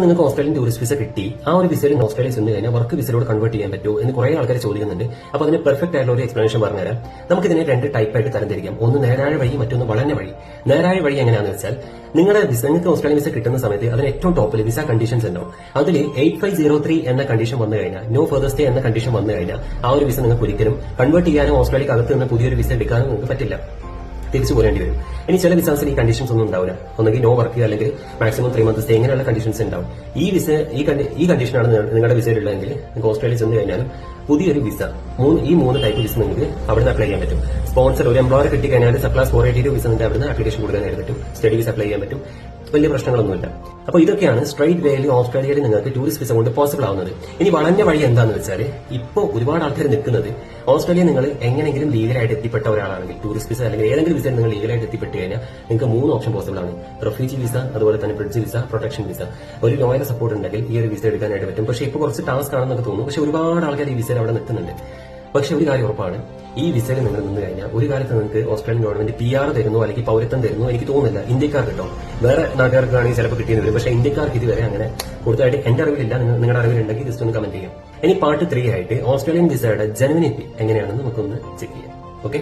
നിങ്ങൾക്ക് Australian tourist visa കിട്ടി. ആ ഒരു വിസയിൽ ഓസ്ട്രേലിയ ചെന്ന് കഴിഞ്ഞാൽ വർക്ക് വിസയിലൂടെ കൺവേർട്ട് ചെയ്യാൻ പറ്റുമോ എന്ന് കുറെ ആൾക്കാർ ചോദിക്കുന്നുണ്ട്. അപ്പോൾ അതിന് പെർഫെക്റ്റ് ആയിട്ടുള്ള ഒരു എക്സ്പ്ലനേഷൻ പറഞ്ഞുതരാം നമുക്ക് ഇതിനെ രണ്ട് ടൈപ്പ് ആയിട്ട് തരംതിരിക്കാം. ഒന്ന് നേരായ വഴി മറ്റൊന്ന് വളഞ്ഞ വഴി. നേരായ വഴി എങ്ങനെയാണെന്ന് വെച്ചാൽ നിങ്ങളുടെ വിസ നിങ്ങൾക്ക് ഓസ്ട്രേലിയൻ വിസ കിട്ടുന്ന സമയത്ത് അതിന് ഏറ്റവും ടോപ്പിൽ വിസ കണ്ടീഷൻസ് ഉണ്ടാവും. അതിൽ എയ്റ്റ് ഫൈവ് സീറോ ത്രീ എന്ന കണ്ടീഷൻ വന്നു കഴിഞ്ഞാൽ നോ ഫർദർ സ്റ്റേ എന്ന കണ്ടീഷൻ വന്നു കഴിഞ്ഞാൽ ആ ഒരു വിസ നിങ്ങൾക്ക് ഒരിക്കലും കൺവേർട്ട് ചെയ്യാനോ ഓസ്ട്രേലിയക്ക് അകത്ത് നിന്ന് പുതിയൊരു വിസ എടുക്കാനോ നിങ്ങൾക്ക് പറ്റില്ല. തിരിച്ചു പോരേണ്ടി വരും. ഇനി ചില വിസാസിൽ ഈ കണ്ടീഷൻസ് ഒന്നും ഉണ്ടാവില്ല. ഒന്നെങ്കിൽ നോ വർക്ക് അല്ലെങ്കിൽ മാക്സിമം ത്രീ മന്ത്സ് ഇങ്ങനെയുള്ള കണ്ടീഷൻസ് ഉണ്ടാവും. ഈ വിസ ഈ ഈ കണ്ടീഷനാണ് നിങ്ങ- നിങ്ങളുടെ വിസയിലുള്ളതെങ്കിൽ നിങ്ങൾക്ക് ഓസ്ട്രേലിയ ചെന്ന് കഴിഞ്ഞാലും പുതിയൊരു വിസ മൂന്ന് ഈ മൂന്ന് ടൈപ്പ് വിസ നിങ്ങൾക്ക് അവിടുന്ന് അപ്ലൈ ചെയ്യാൻ പറ്റും. സ്പോൺസർ ഒരു എംപ്ലോയർ കിട്ടി കഴിഞ്ഞാൽ subclass four eighty two visa നിങ്ങൾക്ക് അവിടുന്ന് ആപ്ലിക്കേഷൻ കൊടുക്കാനായിട്ട് പറ്റും. സ്റ്റഡി വിസ അപ്ലൈ ചെയ്യാൻ പറ്റും. വലിയ പ്രശ്നങ്ങളൊന്നുമില്ല. അപ്പോൾ ഇതൊക്കെയാണ് സ്ട്രൈറ്റ് വേയിൽ ഓസ്ട്രേലിയയിൽ നിങ്ങൾക്ക് ടൂറിസ്റ്റ് വിസ കൊണ്ട് പോസിബിൾ ആവുന്നത്. ഇനി വളഞ്ഞ വഴി എന്താണെന്ന് വെച്ചാൽ ഇപ്പോൾ ഒരുപാട് ആൾക്കാർ നിൽക്കുന്നത് ഓസ്ട്രേലിയ നിങ്ങൾ എങ്ങനെയെങ്കിലും ലീഗലായിട്ട് എത്തിപ്പെട്ട ഒരാളാണെങ്കിൽ ടൂറിസ്റ്റ് വിസ അല്ലെങ്കിൽ ഏതെങ്കിലും വിസയിൽ നിങ്ങൾ ലീഗലായിട്ട് എത്തിപ്പെട്ട് കഴിഞ്ഞാൽ നിങ്ങൾക്ക് മൂന്ന് ഓപ്ഷൻ പോസിബിൾ ആണ്. റെഫ്യൂജി വിസ അതുപോലെ തന്നെ ബ്രിഡ്ജ് വിസ പ്രൊട്ടക്ഷൻ വിസ ഒരു ലോയർ സപ്പോർട്ട് ഉണ്ടെങ്കിൽ ഈ ഒരു വിസ എടുക്കാനായിട്ട് പറ്റും. പക്ഷേ ഇപ്പോൾ കുറച്ച് ടാസ്ക് ആണെന്നൊക്കെ തോന്നുന്നു. പക്ഷേ ഒരുപാട് ആൾക്കാർ ഈ വിസയിൽ അവിടെ നിൽക്കുന്നുണ്ട്. പക്ഷെ ഒരു കാര്യം ഉറപ്പാണ്. ഈ വിസയിൽ നിങ്ങൾ നിന്ന് കഴിഞ്ഞാൽ ഒരു കാലത്ത് നിങ്ങൾക്ക് ഓസ്ട്രേലിയൻ ഗവൺമെന്റ് പി ആർ തരുന്നു അല്ലെങ്കിൽ പൗരത്വം തരുന്നു എനിക്ക് തോന്നുന്നില്ല. ഇന്ത്യക്കാർ കിട്ടും വേറെ നാട്ടുകാർക്കാണെങ്കിൽ ചിലപ്പോൾ കിട്ടിയെന്ന് വരും. പക്ഷേ ഇന്ത്യക്കാർക്ക് ഇതുവരെ അങ്ങനെ കൂടുതലായിട്ട് എന്റെ അറിവിലില്ല. നിങ്ങളുടെ അറിവിലുണ്ടെങ്കിൽ ജസ്റ്റ് ഒന്ന് കമന്റ് ചെയ്യാം. ഇനി പാർട്ട് ത്രീ ആയിട്ട് ഓസ്ട്രേലിയൻ വിസയുടെ ജനുവിനിറ്റി എങ്ങനെയാണെന്ന് നമുക്കൊന്ന് ചെക്ക് ചെയ്യാം. ഓക്കെ